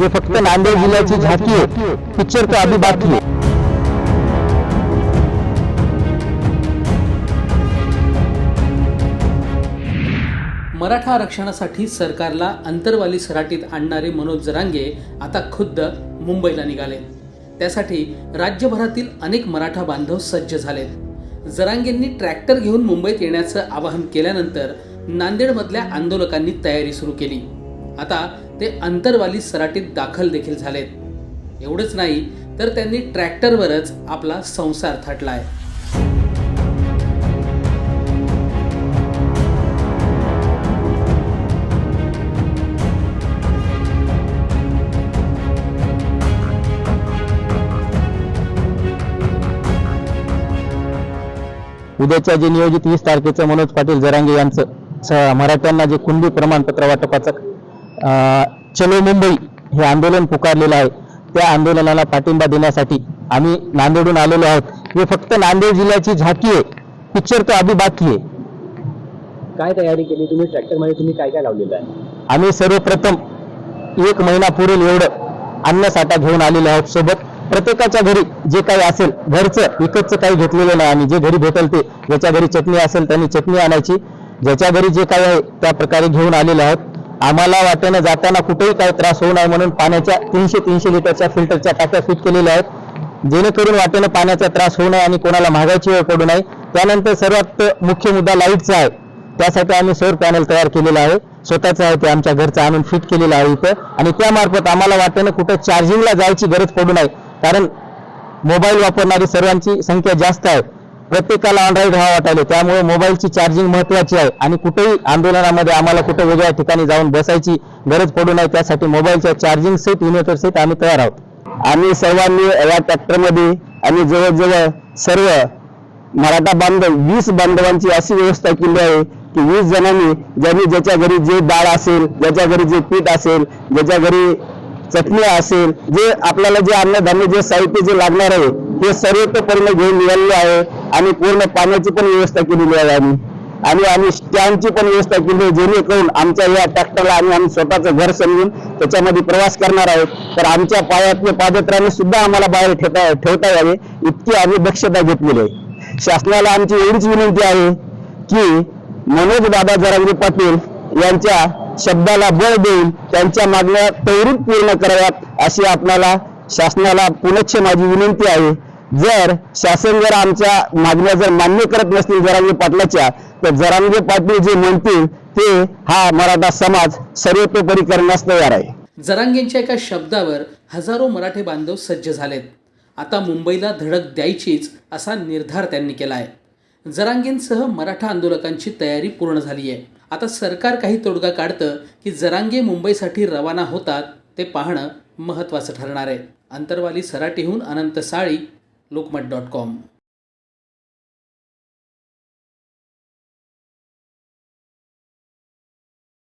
हे फक्त नांदेड जिल्ह्याची झाकी आहे. पिक्चर तर अभी बाकी आहे. मराठा आरक्षणासाठी सरकारला अंतरवाली सराटीत आणणारे मनोज जरांगे आता खुद्द मुंबईला निघाले. त्यासाठी राज्यभरातील अनेक मराठा बांधव सज्ज झालेत. जरांगेंनी ट्रॅक्टर घेऊन मुंबईत येण्याचं आवाहन केल्यानंतर नांदेडमधल्या आंदोलकांनी तयारी सुरू केली. आता ते अंतरवाली सराटीत दाखल देखील झालेत. एवढंच नाही तर त्यांनी ट्रॅक्टरवरच आपला संसार थाटलाय. उद्याच्या जे नियोजित वीस तारखेचं मनोज पाटील जरांगे यांचं मराठ्यांना जे कुणबी प्रमाणपत्र वाटपाचं चलो मुंबई हे आंदोलन पुकारलेलं आहे. त्या आंदोलनाला पाठिंबा देण्यासाठी आम्ही नांदेडून आलेलो आहोत. हे फक्त नांदेड जिल्ह्याची झाकी आहे. पिक्चर तो अभी बाकी आहे. काय तयारी केली? तुम्ही ट्रॅक्टरमध्ये तुम्ही काय काय लावलेलं आहे? आम्ही सर्वप्रथम एक महिना पुरेल एवढं अन्नसाठा घेऊन आलेलो आहोत सोबत. प्रत्येकाच्या घरी जे काही असेल घरचं विकतचं काही घेतलेलं नाही आणि जे घरी भेटेल ते ज्याच्या घरी चटणी असेल त्यांनी चटणी आणायची. ज्याच्या घरी जे काही आहे त्या प्रकारे घेऊन आलेलो आहोत. आम्हाला वाटेनं जाताना कुठेही काही त्रास होऊ नये म्हणून पाण्याच्या तीनशे तीनशे लिटरच्या फिल्टरच्या टाक्या फिट केलेल्या आहेत. जेणेकरून वाटेनं पाण्याचा त्रास होऊ नये आणि कोणाला महागायची वेळ पडू नये. त्यानंतर सर्वात मुख्य मुद्दा लाईटचा आहे. त्यासाठी आम्ही सौर पॅनल तयार केलेलं आहे. स्वतःचं आहे ते आमच्या घरचं आणून फिट केलेलं आहे इथं. आणि त्यामार्फत आम्हाला वाटेनं कुठं चार्जिंगला जायची गरज पडू नये. कारण मोबाईल वापरणारी सर्वांची संख्या जास्त आहे. प्रत्येकाला ऑनराईड हवा वाटायला. त्यामुळे मोबाईलची चार्जिंग महत्वाची आहे. आणि कुठेही आंदोलनामध्ये आम्हाला कुठे वेगळ्या ठिकाणी जाऊन बसायची गरज पडू नये त्यासाठी मोबाईलच्या चार्जिंग सेट इन्व्हर्टर सेट आम्ही तयार आहोत. आम्ही सर्वांनी या ट्रॅक्टरमध्ये आणि जवळजवळ सर्व मराठा बांधव वीस बांधवांची अशी व्यवस्था केली आहे की वीस जणांनी ज्यांनी ज्याच्या घरी जे डाळ असेल ज्याच्या घरी जे पीठ असेल ज्याच्या घरी चटणी असेल जे आपल्याला जे अन्नधान्य जे साहित्य जे लागणार आहे ते सर्व तो घेऊन निघालेलं आहे. आणि पूर्ण पाण्याची पण व्यवस्था केलेली आहे आम्ही. आणि आम्ही स्टँडची पण व्यवस्था केली आहे जेणेकरून आमच्या या ट्रॅक्टरला आणि आम्ही स्वतःचं घर समजून त्याच्यामध्ये प्रवास करणार आहोत. तर आमच्या पायातल्या पादत्राने सुद्धा आम्हाला बाहेर ठेवता ठेवता यावे इतकी आम्ही दक्षता घेतलेली आहे. शासनाला आमची एवढीच विनंती आहे की मनोज दादा जरांगे पाटील यांच्या शब्दाला बळ देऊन त्यांच्या मागण्या त्वरित पूर्ण कराव्यात अशी आपल्याला शासनाला पुनच्छ माझी विनंती आहे. जर शासन जर आमच्या मागण्या जर मान्य करत नसतील जरांगे पाटलाच्या तर जरांगे पाटील जे म्हणतील ते हा मराठा समाज सर्वतोपरी करण्यास तयार आहे. जरांगेंच्या एका शब्दावर हजारो मराठे बांधव सज्ज झालेत. आता मुंबईला धडक द्यायचीच असा निर्धार त्यांनी केला आहे जरांगेंसह मराठा आंदोलकांची तयारी पूर्ण झाली आहे. आता सरकार काही तोडगा काढतं की जरांगे मुंबईसाठी रवाना होतात ते पाहणं महत्त्वाचं ठरणार आहे. अंतरवाली सराटीहून अनंत साळी lookmat.com.